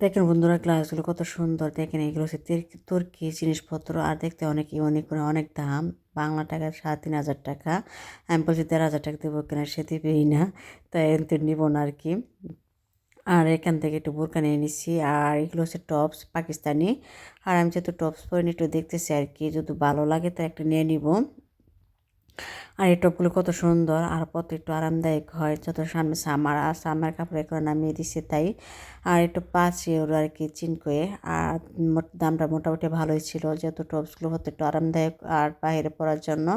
দেখেন বন্ধুরা গ্লাসগুলো কত সুন্দর। দেখেন এগুলো হচ্ছে তির- তুর্কি জিনিসপত্র আর দেখতে অনেক ইউনিক করে অনেক দাম। বাংলা টাকা সাড়ে তিন হাজার টাকা। আমি বলছি দেড় হাজার টাকা দেবো কেনা সে দিবেই না। তাই এনতে নিব না আর কি। আর এখান থেকে একটু বোরকা নিয়ে নিচ্ছি। আর এগুলো হচ্ছে টপস পাকিস্তানি। আর আমি যেহেতু টপস পরে একটু দেখতেছি আর কি, যদি ভালো লাগে তো একটা নিয়ে নিব। আর এই টপগুলো কত সুন্দর, আর কত একটু আরামদায়ক হয়, যত সামনে সামার, আর সামার কাপড় করে নামিয়ে দিছে তাই। আর একটু পাঁচ ইউরো আর কি চিনকয়ে আর দামটা মোটামুটি ভালোই ছিল, যেহেতু টপসগুলো হতো একটু আরামদায়ক আর বাইরে পরার জন্য।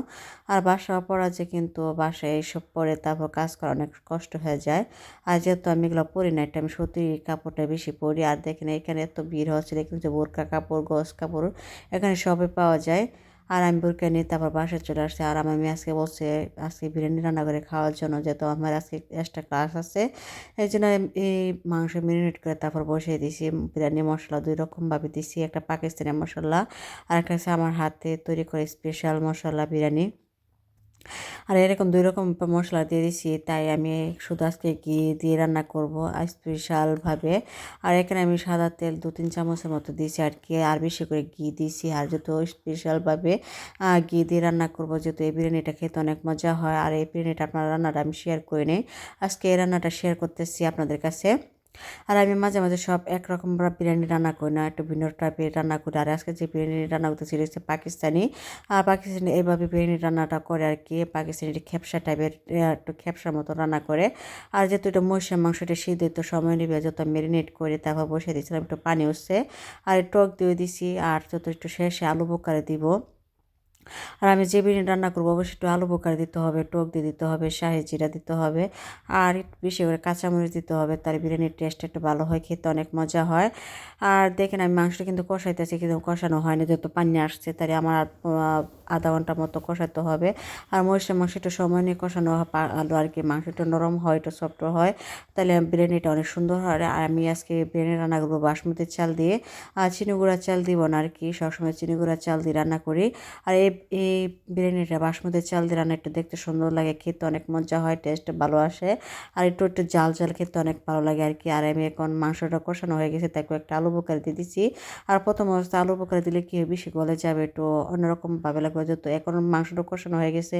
আর বাসা পরা যে কিন্তু বাসায় এইসব পরে তারপর কাজ করা অনেক কষ্ট হয়ে যায়। আর যেহেতু আমি এগুলো পরি না এটা আমি সত্যি কাপড়টা বেশি পরি। আর দেখেন এখানে এত ভিড় হচ্ছে, দেখেন যে বোরকা কাপড় গস কাপড়, এখানে সবই পাওয়া যায়। আর আমি বোরকা নিয়ে তারপর বাসায় চলে আসছি। আর আমি আজকে বলছে, আজকে বিরিয়ানি রান্না করে খাওয়ার জন্য যেহেতু আমার আজকে এক্সট্রা ক্লাস আছে। এই জন্য এই মাংস মেরিনেট করে তারপর বসিয়ে দিছি বিরিয়ানি মশলা দুই রকমভাবে দিছি একটা পাকিস্তানি মশলা আর একটা আমার হাতে তৈরি করে স্পেশাল মশলা বিরিয়ানি। আর এরকম দুই রকম মশলা দিয়ে দিছি, তাই আমি শুধু আজকে ঘি দিয়ে রান্না করব স্পেশালভাবে। আর এখানে আমি সাদা তেল দু তিন চামচের মতো দিয়েছি আর কি, আর বেশি করে ঘি দিয়েছি। আর যেহেতু স্পেশালভাবে ঘি দিয়ে রান্না করব, যেহেতু এই বিরিয়ানিটা খেতে অনেক মজা হয়। আর এই বিরিয়ানিটা আপনার রান্নাটা আমি শেয়ার করে নিই। আজকে এই রান্নাটা শেয়ার করতেছি আপনাদের কাছে। আর আমি মাঝে মাঝে সব একরকম বিরিয়ানি রান্না করি না, একটু ভিন্ন টাইপের রান্না করি। আর আজকে যে বিরিয়ানি রান্না করতেছি এটা হচ্ছে পাকিস্তানি। আর পাকিস্তানি এইভাবে বিরিয়ানি রান্নাটা করে আর কি, পাকিস্তানি খেপসা টাইপের একটু খেপসার মতো রান্না করে। আর যেহেতু এটা মহিষের মাংসটা সিদ্ধ, তো সময় নেবে, যত ম্যারিনেট করে তারপর বসে দিয়েছিলাম, একটু পানি উঠছে। আর টক দিয়ে দিছি, আর যত একটু শেষে আলু বোকারে দিব। আর আমি যে বিরিয়ানি রান্না করব, অবশ্যই একটু আলু বোকার দিতে হবে, টক দিয়ে দিতে হবে, শাহি জিরা দিতে হবে, আর বেশি করে কাঁচামরিচ দিতে হবে তার বিরিয়ানির টেস্ট একটু ভালো হয়, খেতে অনেক মজা হয়। আর দেখেন আমি মাংসটা কিন্তু কষাইতেছি, কিন্তু কষানো হয়নি, যেহেতু পানি আসছে তাই আমার আধা ঘণ্টার মতো কষাতে হবে। আর মরিচের মাংস একটু সময় নিয়ে কষানো আলু আর কি, মাংস একটু নরম হয়, একটু সফট হয়, তাহলে বিরিয়ানিটা অনেক সুন্দর হয়। আর আমি আজকে বিরিয়ানি রান্না করব বাসমতি চাল দিয়ে, আর চিনি গুঁড়া চাল দিব না আর কি, সবসময় চিনি গুঁড়া চাল দিয়ে রান্না করি। আর এই এই বিরিয়ানিটা বাসমতি চাল দিয়ে রান্না একটু দেখতে সুন্দর লাগে, খেতে অনেক মজা হয় টেস্ট ভালো আসে। আর একটু একটু জাল জাল খেতে অনেক ভালো লাগে আর কি। আর আমি এখন মাংসটা কষানো হয়ে গেছে, তাই একটা আলু বোকারি দিয়ে দিচ্ছি আর প্রথম অবস্থা আলু বোকারি দিলে কি বেশি গলে যাবে একটু অন্যরকম ভাবে লাগবে। যেহেতু এখন মাংসটা কষানো হয়ে গেছে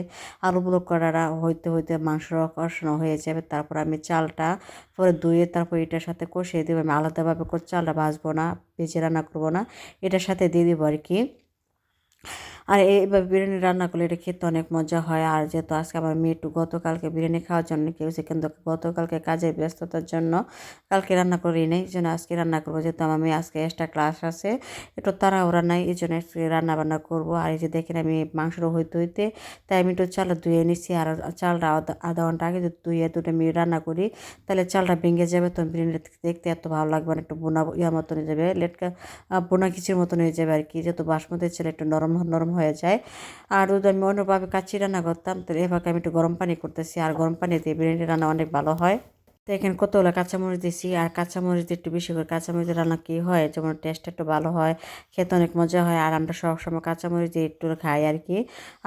আলু বোকারা হইতে হইতে মাংসটা কষানো হয়ে যাবে। তারপর আমি চালটা পরে ধুয়ে তারপর এটার সাথে কষিয়ে দেবো। আমি আলাদাভাবে চালটা ভাজবো না, ভেজে রান্না করব না, এটার সাথে দিয়ে দেবো আর কি। আর এইভাবে বিরিয়ানি রান্না করলে এটা খেতে অনেক মজা হয়। আর যেহেতু আজকে আমার মেয়ে একটু গতকালকে বিরিয়ানি খাওয়ার জন্য কেউ কিন্তু গতকালকে কাজের ব্যস্ততার জন্য কালকে রান্না করি নাই, এই জন্য আজকে রান্না করব। যেহেতু আমার মেয়ে আজকে এক্সট্রা ক্লাস আছে, একটু তাড়াহুড়া নাই, এই জন্য আজকে রান্না বান্না করব। আর এই যে দেখেন আমি মাংসটা হইতে হইতে তাই আমি একটু চাল ধুয়ে নিচ্ছি আর চালটা আধা ঘণ্টা আগে যদি ধুয়ে দুটো আমি রান্না করি, তাহলে চালটা ভেঙে যাবে। তো বিরিয়ানি দেখতে এত ভালো লাগবে না, একটু বোনা ইয়া মতন হয়ে যাবে। লেটকা বোনা খিচির মতন হয়ে যাবে আর কি। যেহেতু বাসমতি ছেলে একটু নরম নরম হয়ে যায়। আর যদি আমি অন্যভাবে কাচ্চি রান্না করতাম তো এভাবে আমি একটু গরম পানি করতেছি। আর গরম পানিতে বিরিয়ানি রান্না অনেক ভালো হয়। তো এখানে কতগুলো কাঁচামরিচ দিছি, আর কাঁচামরিচ দিয়ে একটু বেশি করে কাঁচামরিচ রান্না কী হয়? যেমন টেস্ট একটু ভালো হয়, খেতে অনেক মজা হয়, আর আমরা সবসময় কাঁচামরিচ দিয়ে একটু খাই আর কি।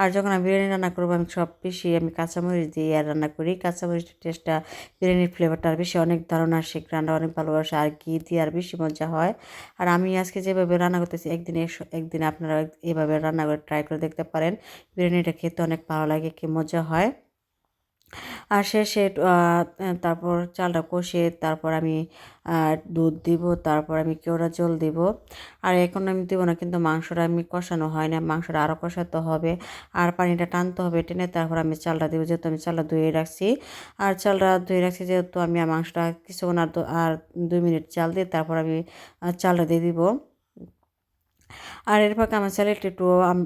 আর যখন আমি বিরিয়ানি রান্না করব, আমি সব বেশি আমি কাঁচামরিচ দিয়ে আর রান্না করি। কাঁচামরিচের টেস্টটা বিরিয়ানির ফ্লেভারটা আর বেশি অনেক ধারণা আসে রান্না অনেক ভালোবাসে, আর ঘি দিয়ে আর বেশি মজা হয়। আর আমি আজকে যেভাবে রান্না করতেছি, একদিন একদিন আপনারা এভাবে রান্না করে ট্রাই করে দেখতে পারেন। বিরিয়ানিটা খেতে অনেক ভালো লাগে, কি মজা হয়। আর শেষে তারপর চালটা কষিয়ে তারপর আমি দুধ দিব, তারপর আমি কেওড়া জল দিব। আর এখন আমি দিব না, কিন্তু মাংসটা আমি কষানো হয় না, মাংসটা আরও কষাতে হবে। আর পানিটা টানতে হবে টেনে, তারপর আমি চালটা দিব, যেহেতু আমি চালটা ধুয়ে রাখছি। আর চালটা ধুয়ে রাখছি যেহেতু আমি মাংসটা কিছুক্ষণ আর আর দুই মিনিট চাল দিয়ে তারপর আমি চালটা দিয়ে দিব। আর এর ফাঁকে আমার ছেলেটা একটু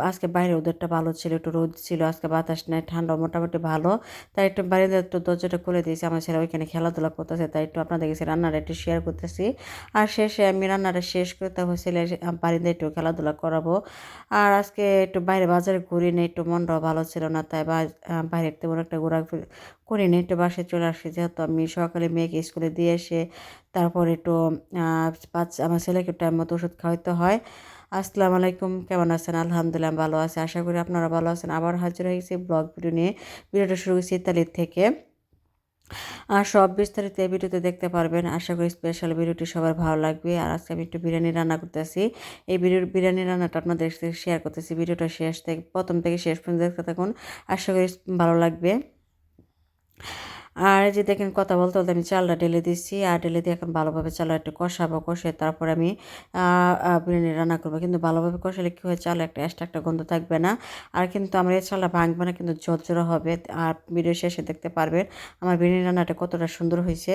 আজকে বাইরে ওদেরটা ভালো ছিল, একটু রোদ ছিল, আজকে বাতাস নাই, ঠান্ডা মোটামুটি ভালো। তাই একটু বাইরে একটু দরজাটা খুলে দিয়েছি, আমার ছেলে ওইখানে খেলাধুলা করতেছে, তাই একটু আপনাদের কাছে রান্নাটা একটু শেয়ার করতেছি। আর শেষে আমি রান্নাটা শেষ করে তারপর ছেলে বাড়িতে একটু খেলাধুলা করাবো। আর আজকে একটু বাইরে বাজারে ঘুরি নেই, একটু মনটাও ভালো ছিল না, তাই বাইরে তেমন একটা ঘোরা করি নি একটু বাসায় চলে আসছি যেহেতু আমি সকালে মেয়েকে স্কুলে দিয়ে এসে তারপর একটু পাঁচ আমার ছেলেকে টাইম মতো ওষুধ খাওয়াইতে হয়। আসসালামু আলাইকুম, কেমন আছেন? আলহামদুলিল্লাহ ভালো আছি। আশা করি আপনারা ভালো আছেন। আবার হাজির হয়ে গেছি ব্লগ ভিডিও নিয়ে। ভিডিওটা শুরু করছি ইতালির থেকে। আর সব বিস্তারিত এই ভিডিওতে দেখতে পারবেন। আশা করি স্পেশাল ভিডিওটি সবার ভালো লাগবে। আর আজকে আমি একটু বিরিয়ানি রান্না করতেছি। এই ভিডিওর বিরিয়ানি রান্নাটা আপনাদের সাথে শেয়ার করতেছি। ভিডিওটা শেষ থেকে, প্রথম থেকে শেষ পর্যন্ত দেখতে থাকুন। আশা করি ভালো লাগবে। আর এই যে দেখেন কথা বলতে বলতে আমি চালটা ঢেলে দিচ্ছি, আর ঢেলে দিয়ে এখন ভালোভাবে চালটা একটু কষাবো কষে তারপর আমি বিরিয়ানি রান্না করব। কিন্তু ভালোভাবে কষালে কী হয়, চাল একটা এক্সট্রা একটা গন্ধ থাকবে না। আর কিন্তু আমার এই চালটা ভাঙবে না, কিন্তু ঝরঝরা হবে। আর ভিডিও শেষে দেখতে পারবেন আমার বিরিয়ানি রান্নাটা কতটা সুন্দর হয়েছে।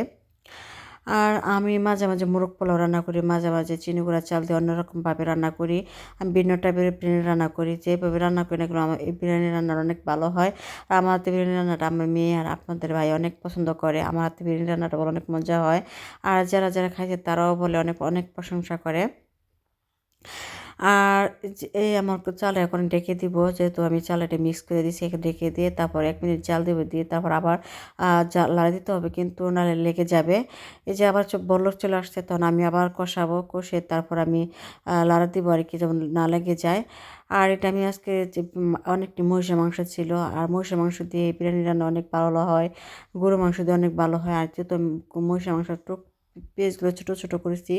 আর আমি মাঝে মাঝে মোরগ পোলাও রান্না করি, মাঝে মাঝে চিনি গুঁড়া, চাল দিয়ে অন্যরকমভাবে রান্না করি। আমি ভিন্ন টাইপের বিরিয়ানি রান্না করি, যেভাবে রান্না করি না আমার এই বিরিয়ানি রান্নার অনেক ভালো হয়। আর আমার হাতে বিরিয়ানি রান্নাটা আমার মেয়ে আর আপনাদের ভাই অনেক পছন্দ করে, আমার হাতে বিরিয়ানি রান্নাটা বলে অনেক মজা হয়। আর যারা যারা খাইছে তারাও বলে অনেক অনেক প্রশংসা করে। আর এই আমার চাল এখন ডেকে দিব, যেহেতু আমি চালাটা মিক্স করে দিয়েছি এখানে ডেকে দিয়ে তারপর এক মিনিট জাল দেবো, দিয়ে তারপর আবার লাড়া দিতে হবে, কিন্তু নালে লেগে যাবে। এই যে আবার বলক চলে আসছে, তখন আমি আবার কষাবো, কষে তারপর আমি লাড়া দিব আর কি, যেমন না লেগে যায়। আর এটা আমি আজকে অনেকটি মহিষের মাংস ছিল, আর মহিষের মাংস দিয়ে বিরিয়ানি রান্না অনেক ভালো হয় গরু মাংস দিয়ে অনেক ভালো হয়, আর যেহেতু মহিষের মাংস একটু পিসগুলো ছোটো ছোটো করেছি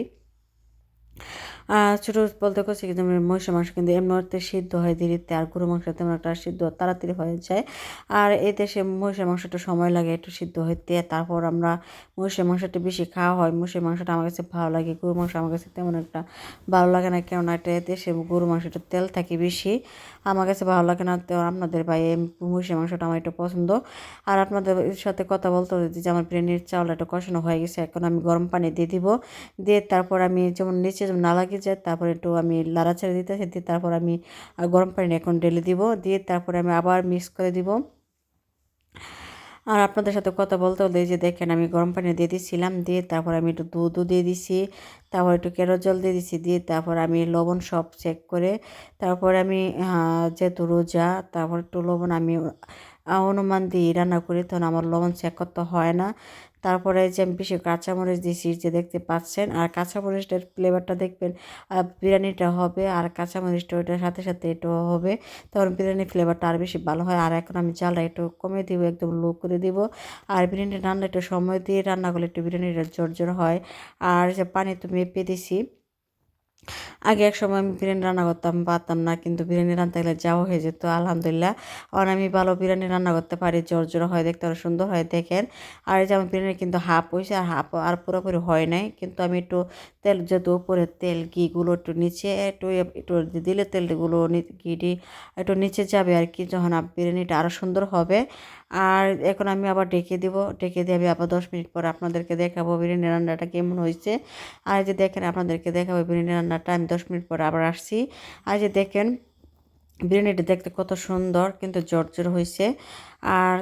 ছোটো বলতে করছি কিন্তু মহিষ মাংস কিন্তু এমনিতে সিদ্ধ হয় ধীরে আর গরু মাংস তেমন একটা সিদ্ধ তাড়াতাড়ি হয়ে যায়। আর এই দেশে মহিষের মাংসটা সময় লাগে একটু সিদ্ধ হইতে, তারপর আমরা মহিষের মাংসটা বেশি খাওয়া হয়। মহিষের মাংসটা আমার কাছে ভালো লাগে গরু মাংস আমার কাছে তেমন একটা ভালো লাগে না, কেননা এটা দেশে গরু মাংসটা তেল থাকে বেশি। আমার কাছে ভালো লাগে না, তো আপনাদের ভাই মহিষের মাংসটা আমার একটু পছন্দ। আর আপনাদের সাথে কথা বলতে যে আমার চাউল একটু কষানো হয়ে গেছে, এখন আমি গরম পানি দিয়ে দিব। দিয়ে তারপর আমি যেমন নিচে যেমন না লাগিয়ে যায়, তারপর একটু আমি লাড়া ছেড়ে দিতে দিয়ে তারপর আমি গরম পানি এখন ঢেলে দিব। দিয়ে তারপরে আমি আবার মিক্স করে দিব। আর আপনাদের সাথে কথা বলতে বলতে যে দেখেন আমি গরম পানি দিয়ে দিয়েছিলাম দিয়ে তারপর আমি একটু দুধও দিয়ে দিছি, তারপর একটু কেরো জল দিয়ে দিছি, দিয়ে তারপর আমি লবণ সব চেক করে তারপর আমি যেহেতু রোজা, তারপর একটু লবণ আমি অনুমান দিয়ে রান্না করি, তখন আমার লবণ চেক করতে হয় না। তারপরে যে আমি বেশি কাঁচামরিচ দিছি যে দেখতে পাচ্ছেন, আর কাঁচামরিচটার ফ্লেভারটা দেখবেন বিরিয়ানিটা হবে আর কাঁচামরিচটা ওইটার সাথে সাথে এটাও হবে। তখন বিরিয়ানির ফ্লেভারটা আর বেশি ভালো হয়। আর এখন আমি চালটা একটু কমে দিব, একদম লো করে দিব। আর বিরিয়ানিটা রান্না একটু সময় দিয়ে রান্না করলে একটু বিরিয়ানিটা জোর জোর হয়। আর যে পানি তো মেপে দিছি। আগে এক সময় আমি বিরিয়ানি রান্না করতাম, পারতাম না, কিন্তু বিরিয়ানি রান্না গেলে যাওয়া হয়ে যেত, আলহামদুলিল্লাহ। আর আমি ভালো বিরিয়ানি রান্না করতে পারি, জোর জোর হয়, দেখতে আরও সুন্দর হয়, দেখেন। আর এই যে আমার বিরিয়ানি কিন্তু হাফ হয়েছে, আর হাফ, আর পুরোপুরি হয় নাই, কিন্তু আমি একটু তেল, যেহেতু উপরে তেল, ঘিগুলো একটু নিচে, একটু একটু দিলে তেলগুলো ঘিটি একটু নিচে যাবে আর কি, যখন বিরিয়ানিটা আরও সুন্দর হবে। আর এখন আমি আবার ডেকে দিব। ডেকে দিয়ে আমি আবার দশ মিনিট পর আপনাদেরকে দেখাবো বিরিয়ানি রান্নাটা কেমন হয়েছে। আর যে দেখেন, আপনাদেরকে দেখাবো বিরিয়ানি রান্নাটা। আমি দশ মিনিট পর আবার আসছি। আর যে দেখেন, বিরিয়ানিটা দেখতে কত সুন্দর, কিন্তু জর্জর হয়েছে। আর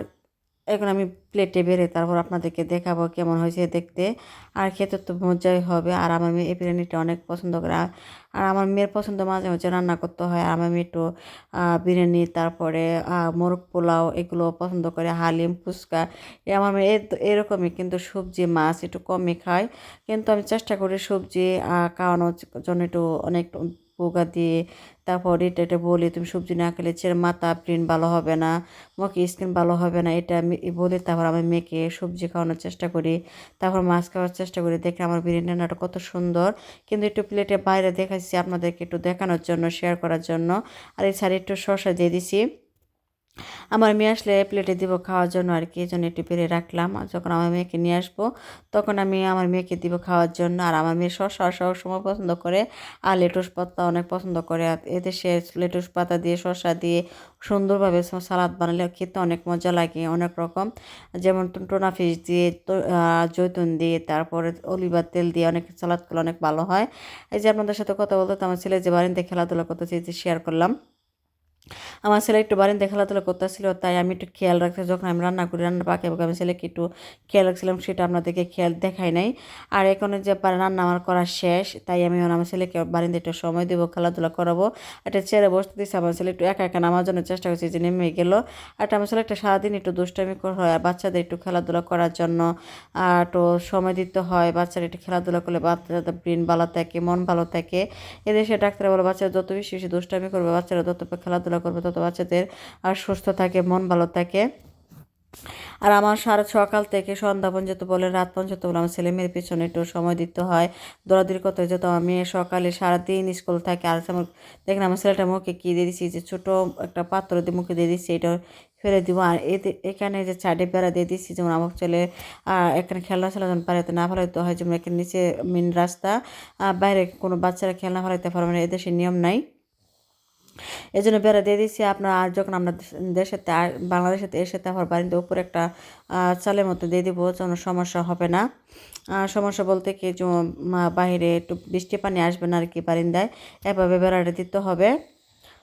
এখন আমি প্লেটে বেড়ে তারপর আপনাদেরকে দেখাবো কেমন হয়েছে দেখতে। আর খেতে তো মজাই হবে। আর আমার মেয়ে এই বিরিয়ানিটা অনেক পছন্দ করে। আর আমার মেয়ের পছন্দ মাঝে মাঝে রান্না করতে হয়। আর আমার মেয়ে একটু বিরিয়ানি, তারপরে মোরগ পোলাও এগুলো পছন্দ করে। হালিম, ফুচকা। আমার মেয়ে এরকমই কিন্তু সবজি, মাছ একটু কমই খায়। কিন্তু আমি চেষ্টা করি সবজি খাওয়ানোর জন্য একটু অনেক পোকা দিয়ে তারপর এটা এটা বলি তুমি সবজি না খেলে ছেড়ে মাথা প্রিন্ট ভালো হবে না মুখে স্কিন ভালো হবে না, এটা আমি বলে তারপর আমি মেয়েকে সবজি খাওয়ানোর চেষ্টা করি, তারপর মাছ খাওয়ার চেষ্টা করি দেখে আমার বিরিয়ানি রান্নাটা কত সুন্দর, কিন্তু একটু প্লেটে বাইরে দেখাচ্ছি আপনাদেরকে একটু দেখানোর জন্য শেয়ার করার জন্য, আর এই শাড়ি একটু শসা দিয়ে দিছি। আমার মেয়ে আসলে প্লেটে দিব খাওয়ার জন্য আর কি জন্য একটু পেরে রাখলাম। যখন আমার মেয়েকে নিয়ে আসব, তখন আমি আমার মেয়েকে দিব খাওয়ার জন্য। আর আমার মেয়ে শসা সব সময় পছন্দ করে, আর লেটুস পাতা অনেক পছন্দ করে। এতে সে লেটুস পাতা দিয়ে, শসা দিয়ে সুন্দরভাবে সালাদ বানালে খেতে অনেক মজা লাগে, অনেক রকম। যেমন টোনা ফিশ দিয়ে জৈতুন দিয়ে, তারপরে অলিভার তেল দিয়ে অনেক সালাদ করলে অনেক ভালো হয়। এই যে আপনাদের সাথে কথা বলতে আমার ছেলে যে বাড়িতে খেলাধুলা করতে চেয়েছি শেয়ার করলাম। আমার ছেলে একটু বাড়িতে খেলাধুলা করতেছিল, তাই আমি একটু খেয়াল রাখছি যখন আমি রান্না করি রান্না পাকে আমি ছেলেকে একটু খেয়াল রাখছিলাম, সেটা আপনাদেরকে খেয়াল দেখাই নাই। আর এখন যে রান্না আমার করা শেষ, তাই আমি আমার ছেলেকে বাড়িতে একটু সময় দেবো, খেলাধুলা করাবো। একটা চেয়ারে বসতে দিচ্ছি আমার ছেলে একটু একা একা নামার জন্য চেষ্টা করছি যে নেমে গেলো। আর আমার ছেলে একটা সারাদিন একটু দুষ্টামি হয়, আর বাচ্চাদের একটু খেলাধুলা করার জন্য, আর একটু সময় দিতে হয়। বাচ্চারা একটু খেলাধুলা করলে বাচ্চাদের ব্রেন ভালো থাকে, মন ভালো থাকে। এদেশে ডাক্তার বলে, বাচ্চারা যত বেশি বেশি দুষ্টামি করবে, বাচ্চারা তত খেলাধুলা করবে তত বাচ্চাদের আর সুস্থ থাকে, মন ভালো থাকে। আর আমার সারা সকাল থেকে সন্ধ্যা পর্যন্ত বলে, রাত পর্যন্ত বলে, আমার ছেলে মেয়ের পিছনে একটু সময় দিতে হয়। দৌড়াদৌড়ি করতে আমার মেয়ে সকালে সারাদিন স্কুল থাকে, আর আমার দেখেন আমার ছেলেটা মুখে কী দিয়ে দিচ্ছি যে ছোটো একটা পাত্র দিয়ে মুখে দিয়ে দিচ্ছি এটা ফেলে দিব। আর এতে, এখানে যে চারটে বেড়া দিয়ে দিচ্ছি যেমন আমার ছেলে এখানে খেলনা ছেলে যেমন না ফেলাইতে হয়, যেমন এখানে নিচে মেন রাস্তা বাইরে কোনো বাচ্চারা খেলনা ফেলাইতে পারবে না, এদেশে নিয়ম নাই। এই জন্য বেড়া দিয়ে দিচ্ছি আপনার আর যখন আমরা দেশেতে বাংলাদেশেতে এসে তারপর বাড়িতে উপরে একটা চালের মতো দিয়ে দিব যেন সমস্যা হবে না। সমস্যা বলতে কি, যে বাইরে একটু বৃষ্টি পানি আসবে না আর কি বারিন্দায়। এভাবে বেড়াটা দিতে হবে।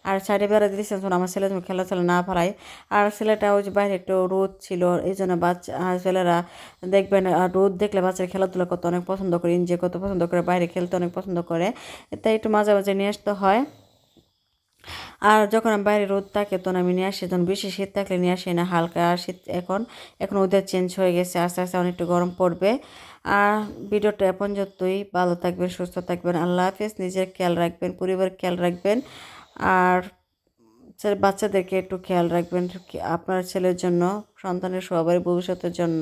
আর সাইডে বেড়া দিয়েছে যখন আমার ছেলে খেলা ছেলে না ফেলায় আর ছেলেটা ওই যে বাইরে একটু রোদ ছিল, এই জন্য বাচ্চা ছেলেরা দেখবেন আর রোদ দেখলে বাচ্চারা খেলাধুলা করতে অনেক পছন্দ করে এনজয় করতে পছন্দ করে, বাইরে খেলতে অনেক পছন্দ করে। তাই একটু মাঝে মাঝে নিয়ে আসতে হয়। আর যখন আমি বাইরে রোদ থাকে, তখন আমি নিয়ে আসি। যখন বেশি শীত থাকলে নিয়ে আসি না, হালকা শীত এখন। এখন ওদের চেঞ্জ হয়ে গেছে, আস্তে আস্তে অনেকটা গরম পড়বে। আর ভিডিওটা এখন যতই ভালো থাকবেন, সুস্থ থাকবেন। আল্লাহ হাফিজ। নিজের খেয়াল রাখবেন, পরিবারের খেয়াল রাখবেন। আর বাচ্চাদেরকে একটু খেয়াল রাখবেন, আপনার ছেলের জন্য, সন্তানের সবারই ভবিষ্যতের জন্য।